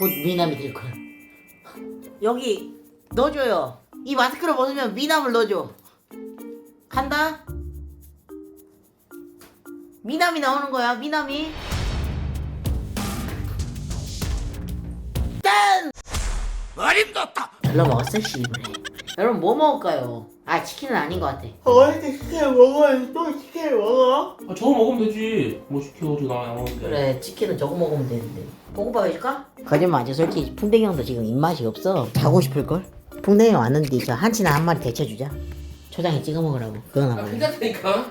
곧 미남이 될 거야. 여기 넣어줘요. 이 마스크를 벗으면 미남을 넣어줘. 간다. 미남이 나오는 거야. 미남이. 짠! 어림없다. 별로 먹었어 씨발. 여러분 뭐 먹을까요? 아 치킨은 아닌 것 같아. 어디 치킨 먹어요? 또 치킨 먹어? 아, 저거 먹으면 되지. 뭐 시켜가지고 나안 먹는데. 그래 치킨은 저거 먹으면 되는데 볶음밥 해줄까? 거짓말이야 솔직히 풍뎅이 형도 지금 입맛이 없어 자고 싶을 걸? 풍뎅이 형 왔는데 저 한치나 한 마리 데쳐주자 초장에 찍어 먹으라고 그건 아, 안 먹어 괜찮다니까.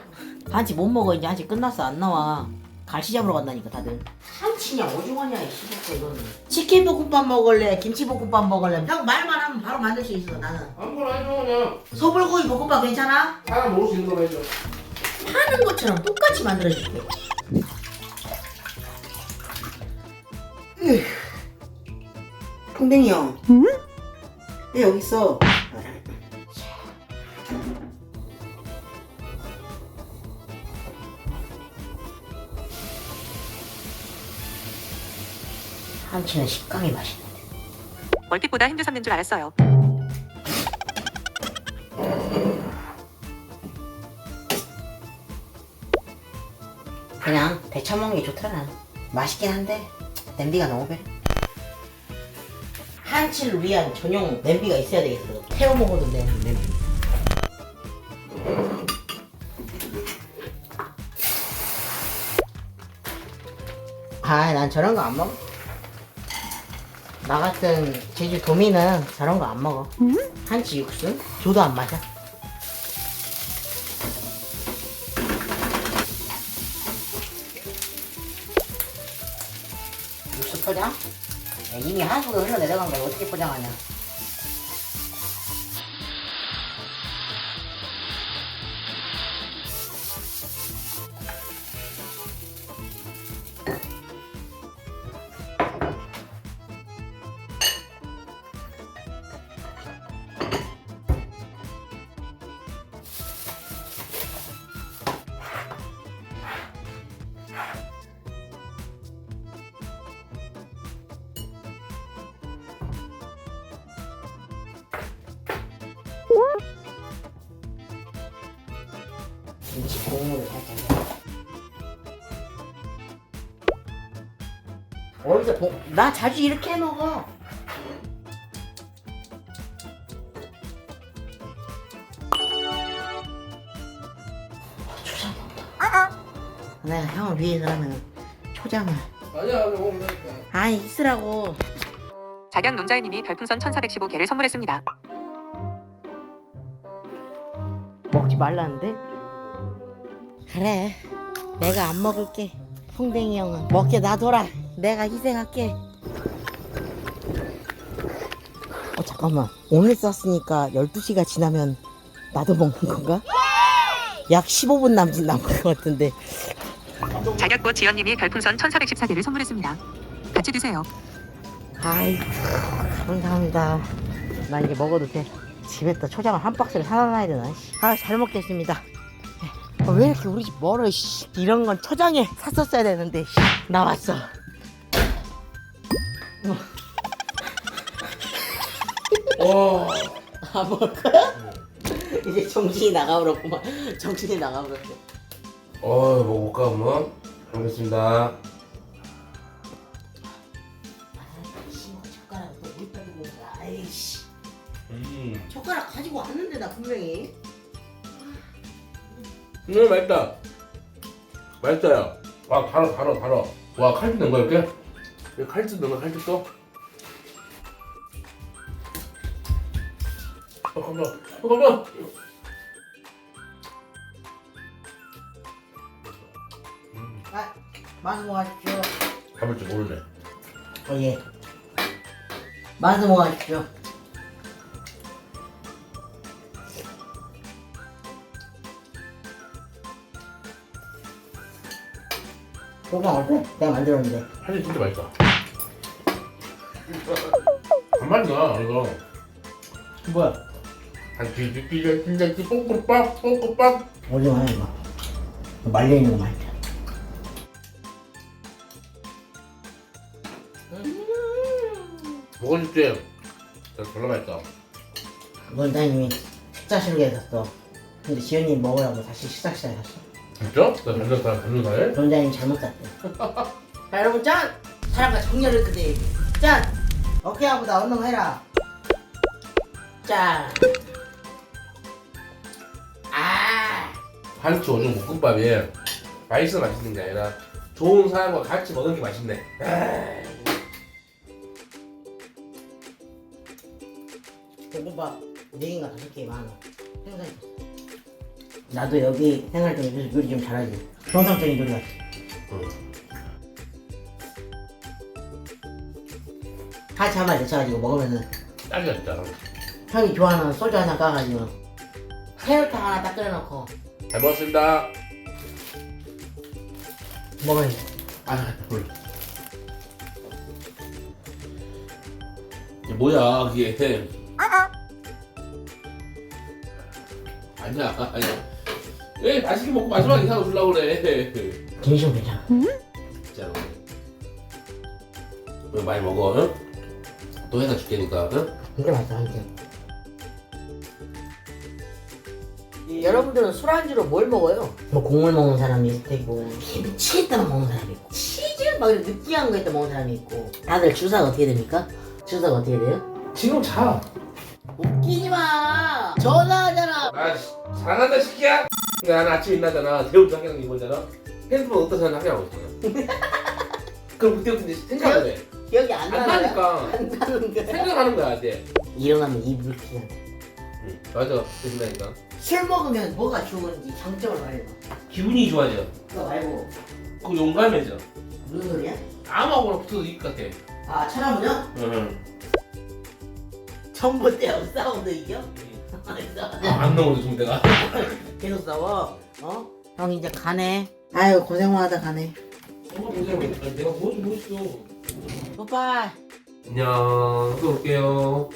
한치 못 먹어 이제 한치 끝났어 안 나와 갈치 잡으러 간다니까 다들 한치냐 오징어냐 이 씨발 이거는 치킨 볶음밥 먹을래 김치 볶음밥 먹을래 형 말만 하면 바로 만들 수 있어 나는 아무거나 해줘 그냥. 소불고기 볶음밥 괜찮아? 사람 먹을 수 있는 거 해줘. 하는 것처럼 똑같이 만들어줄게 으. 풍뎅이 형 응? 왜 여기 있어? 한치는 식감이 맛있는데. 얼핏보다 핸드 샀는 줄 알았어요. 그냥 데쳐 먹는 게 좋더라 나는 맛있긴 한데 냄비가 너무 배려. 한치를 위한 전용 냄비가 있어야 되겠어. 태워 먹어도 되는 냄비. 아 난 저런 거 안 먹어 나 같은 제주 도민은 저런 거 안 먹어 한치 육수? 줘도 안 맞아 육수 포장? 야, 이미 한 속에 흘러내려간 걸 어떻게 포장하냐 김치 국물을 살짝 어디서 보... 나 자주 이렇게 해 먹어. 초장 내가 형을 위해서는 초장을. 아니야 먹으면 되니까. 아니 있으라고. 작양 논자이님이 별풍선 1415개를 선물했습니다. 먹지 말라는데? 그래 내가 안 먹을게 풍뎅이 형은 먹게 놔둬라 내가 희생할게 어 잠깐만 오늘 쐈으니까 12시가 지나면 나도 먹는 건가? 약 15분 남짓 남은 것 같은데 작약꽃 지연님이 별풍선 1414개를 선물했습니다. 같이 드세요. 아이고 감사합니다 나 이제 먹어도 돼 집에다 초장을 한 박스를 사놔야 되나 아 잘 먹겠습니다 아, 왜 이렇게 우리 집 멀어 씨. 이런 건 초장에 샀었어야 되는데 씨. 나왔어 와. 아 먹을 거야? 이제 정신이 나가버렸구만 정신이 나가버렸어 어 먹어볼까 한번. 잘. 아이씨 젓가락 또 거야 아이씨 음. 젓가락 가지고 왔는데 나 분명히 음 맛있다. 맛있어요. 와 달아 달아 달아. 와 칼집 넣은 거야 이렇게? 이렇게 칼집 넣은 거 칼집 또? 어 잠깐만. 어 잠깐만. 아 마스 모아십시오 잡을 줄 모르네. 어예 마스 모아십시오 소장 어때? 내가 만들었는데 칼집 진짜 맛있다. 간만이야 이거. 뭐야? 한 뒤집기가 진짜 뽕뽕빡 뽕뽕빡. 오징어야 이거 말려있는 거 맛있다 음 먹어줄게. 진짜 졸라 맛있다. 원장님이 식사실에 있었어. 근데 지현님 먹으라고 다시 식사실에 갔어. 진짜? 나 변호사 변호사에? 원장님 잘못 잤대. 자 여러분 짠! 사랑과 정열을 그대 짠! 어깨하고다 운동해라. 짠! 아! 한치 오줌 볶음밥이 맛있어 맛있는 게 아니라 좋은 사람과 같이 먹는 게 맛있네. 볶음밥 4개인가 5개 많아. 생각이 나도 여기 생활 좀 요즘 요리 좀 잘하지. 정상적인 요리 같지. 응. 같이 한마디 데쳐가지고 먹으면은 진짜. 형이 좋아하는 소주 하나 까가지고 새우탕 하나 딱 끓여놓고 잘 먹었습니다. 먹어야 돼. 아 몰라. 이게 뭐야 그게? 아니야 아니야. 왜 맛있게 먹고 마지막에 이상을 주려고 그래? 진심 괜찮아. 진짜로. 왜 많이 먹어? 응? 또 해다 줄게니까. 응? 진짜 맛있어 한테. 여러분들은 술안주로 뭘 먹어요? 뭐 국물 먹는 사람이 있을 테고 미치겠다 먹는 사람이 있고 치즈 막 이런 느끼한 거 있다 먹는 사람이 있고 다들 주사가 어떻게 됩니까? 주사가 어떻게 돼요? 지금 자. 웃기지 마 전화하잖아 아 씨, 잘한다 새끼야. 나는 아침에 일어나잖아. 대우도 학교 이거잖아. 핸드폰 어디다 사는 학교하고 있잖아. 그럼 그때부터 이제 생각을 해. 기억이 안 안 나요? 나니까 안 나는 거야 생각하는 거야 이제. 일어나면 이불 피한다 응 맞아. 그런다니까. 술 먹으면 뭐가 좋은지 장점을 말해봐 기분이 좋아져. 그거 말고 그 용감해져. 무슨 소리야? 아무하고나 붙어도 이길 것 같아. 아 천하무죠? 응. 전봇대하고 싸워도 이겨? 안 넘어져 좀 내가. 계속 싸워 어? 형 이제 가네 아유 고생만 하다 가네 정말 보세요. 내가 뭐지 멋있어. 오빠 안녕. 또 올게요.